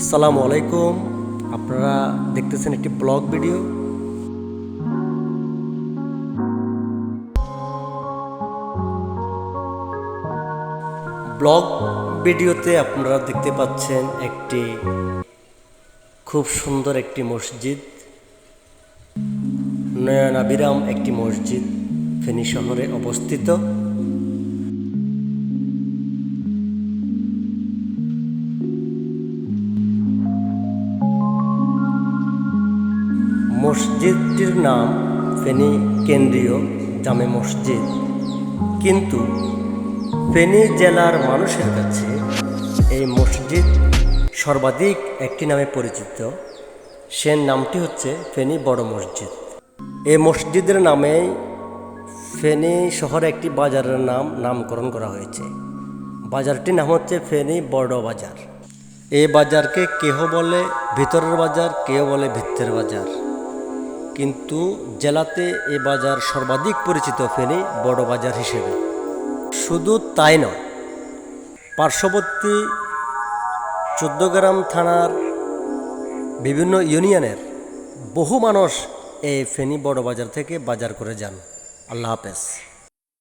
আসসালামু আলাইকুম। আপনারা দেখতেছেন একটি ব্লগ ভিডিও। ব্লগ ভিডিওতে আপনারা দেখতে পাচ্ছেন একটি খুব সুন্দর একটি মসজিদ। নয়নাবিরাম একটি মসজিদ ফেনী শহরে অবস্থিত। মসজিদটির নাম ফেনী কেন্দ্রীয় জামে মসজিদ। কিন্তু ফেনী জেলার মানুষের কাছে এই মসজিদ সর্বাধিক একটি নামে পরিচিত। সে নামটি হচ্ছে ফেনী বড় মসজিদ। এই মসজিদের নামেই ফেনী শহরে একটি বাজারের নাম, নামকরণ করা হয়েছে। বাজারটির নাম হচ্ছে ফেনী বড় বাজার। এই বাজারকে কেহ বলে ভিতরের বাজার কেউ বলে ভিত্তের বাজার। কিন্তু জেলাতে এ বাজার সর্বাধিক পরিচিত ফেনি বড় বাজার হিসেবে। শুধু তাই নয়, পার্শ্ববর্তী চোদ্দগ্রাম থানার বিভিন্ন ইউনিয়নের বহু মানুষ এই ফেনী বড় বাজার থেকে বাজার করে যান। আল্লাহ হাফেজ।